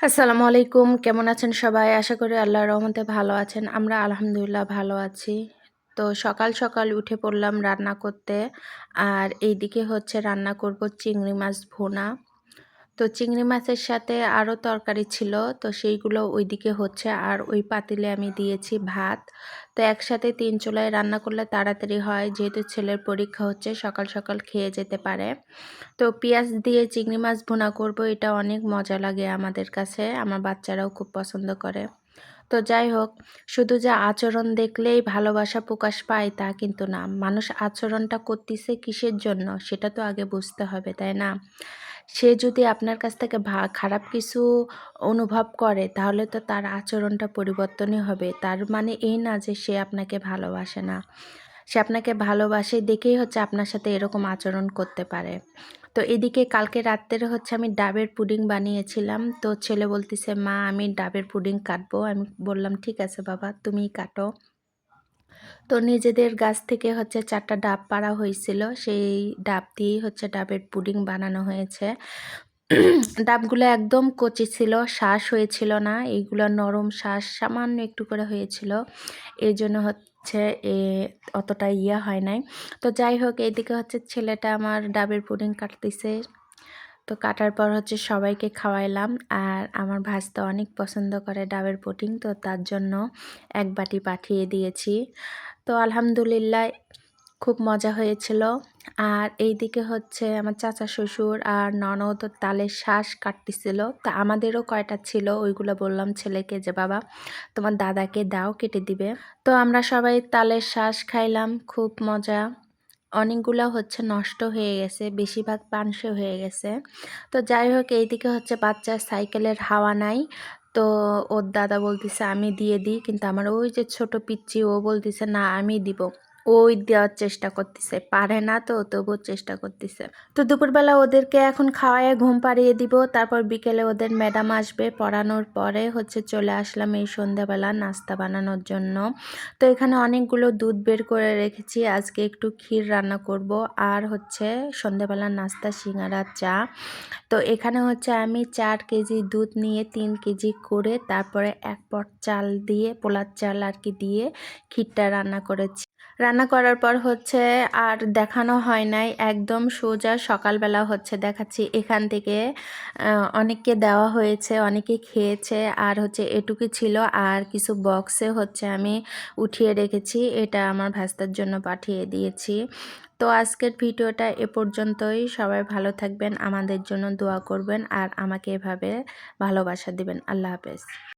আসসালামু আলাইকুম। কেমন আছেন সবাই? আশা করি আল্লাহ রহমতে ভালো আছেন। আমরা আলহামদুলিল্লাহ ভালো আছি। তো সকাল সকাল উঠে পড়লাম রান্না করতে। আর এইদিকে হচ্ছে রান্না করব চিংড়ি মাছ ভোনা। তো চিংড়ি মাছের সাথে আরও তরকারি ছিল, তো সেইগুলো ওইদিকে হচ্ছে। আর ওই পাতিলে আমি দিয়েছি ভাত। তো একসাথে তিন চুলায় রান্না করলে তাড়াতাড়ি হয়, যেহেতু ছেলের পরীক্ষা হচ্ছে, সকাল সকাল খেয়ে যেতে পারে। তো পেঁয়াজ দিয়ে চিংড়ি মাছ ভুনা করব, এটা অনেক মজা লাগে আমাদের কাছে, আমার বাচ্চারাও খুব পছন্দ করে। তো যাই হোক, শুধু যে আচরণ দেখলেই ভালোবাসা প্রকাশ পায় তা কিন্তু না। মানুষ আচরণটা করতেছে কিসের জন্য, সেটা তো আগে বুঝতে হবে, তাই না? সে যদি আপনার কাছ থেকে ভা, খারাপ কিছু অনুভব করে, তাহলে তো তার আচরণটা পরিবর্তনই হবে। তার মানে এই না যে সে আপনাকে ভালোবাসে না। সে আপনাকে ভালোবাসে দেখেই হচ্ছে আপনার সাথে এরকম আচরণ করতে পারে। তো এদিকে কালকে রাত্রে হচ্ছে আমি ডাবের পুডিং বানিয়েছিলাম। তো ছেলে বলতেছে, মা, আমি ডাবের পুডিং কাটবো। আমি বললাম, ঠিক আছে বাবা, তুমিই কাটো। তো নিজেদের গাছ থেকে হচ্ছে চারটা ডাব পাড়া হয়েছিল। সেই ডাব দিয়েই হচ্ছে ডাবের পুডিং বানানো হয়েছে। ডাবগুলো একদম কচি ছিল শ্বাস হয়েছিল না। এইগুলো নরম শ্বাস সামান্য একটু করে হয়েছিল। এই জন্য হচ্ছে এ অতটা ইয়া হয় নাই। তো যাই হোক এইদিকে হচ্ছে ছেলেটা আমার ডাবের পুডিং কাটতেছে। তো কাটার পর হচ্ছে সবাইকে খাওয়াইলাম। আর আমার ভাজতে অনেক পছন্দ করে ডাবের পুডিং, তো তার জন্য এক বাটি পাঠিয়ে দিয়েছি। তো আলহামদুলিল্লাহ খুব মজা হয়েছিল। আর এই দিকে হচ্ছে আমার চাচা শ্বশুর আর ননদ তালের শ্বাস কাটতেছিল। তা আমাদেরও কয়টা ছিল ওইগুলো বললাম ছেলেকে যে, বাবা, তোমার দাদাকে দাও, কেটে দিবে। তো আমরা সবাই তালের শ্বাস খাইলাম, খুব মজা। অনেকগুলো হচ্ছে নষ্ট হয়ে গেছে, বেশিরভাগ পানসে হয়ে গেছে। তো যাই হোক, এইদিকে হচ্ছে বাচ্চার সাইকেলের হাওয়া নাই। তো ওর দাদা বলতেছে, আমি দিয়ে দিই। কিন্তু আমার ওই যে ছোট পিচ্ছি ও বলতেছে, না, আমি দিব। ওই দেওয়ার চেষ্টা করতেছে। পারে না তো, তবুও চেষ্টা করতেছে। তো দুপুরবেলা ওদেরকে এখন খাওয়ায় ঘুম পাড়িয়ে দিব। তারপর বিকেলে ওদের ম্যাডাম আসবে। পড়ানোর পরে হচ্ছে চলে আসলাম এই সন্ধ্যাবেলা নাস্তা বানানোর জন্য। তো এখানে অনেকগুলো দুধ বের করে রেখেছি। আজকে একটু ক্ষীর রান্না করব। আর হচ্ছে সন্ধ্যাবেলা নাস্তা, সিঙ্গারা চা। তো এখানে হচ্ছে আমি চার কেজি দুধ নিয়ে তিন কেজি করে তারপরে এক পট চাল দিয়ে, পোলার চাল আর কি দিয়ে ক্ষীরটা রান্না করেছি। রান্না করার পর হচ্ছে আর দেখানো হয় নাই, একদম সোজা সকালবেলা হচ্ছে দেখাচ্ছি। এখান থেকে অনেককে দেওয়া হয়েছে, অনেকে খেয়েছে, আর হচ্ছে এটুকু ছিল। আর কিছু বক্সে হচ্ছে আমি উঠিয়ে রেখেছি, এটা আমার ভাস্তার জন্য পাঠিয়ে দিয়েছি। তো আজকের ভিডিওটা এ পর্যন্তই। সবাই ভালো থাকবেন, আমাদের জন্য দোয়া করবেন, আর আমাকে এভাবে ভালোবাসা দিবেন। আল্লাহ হাফেজ।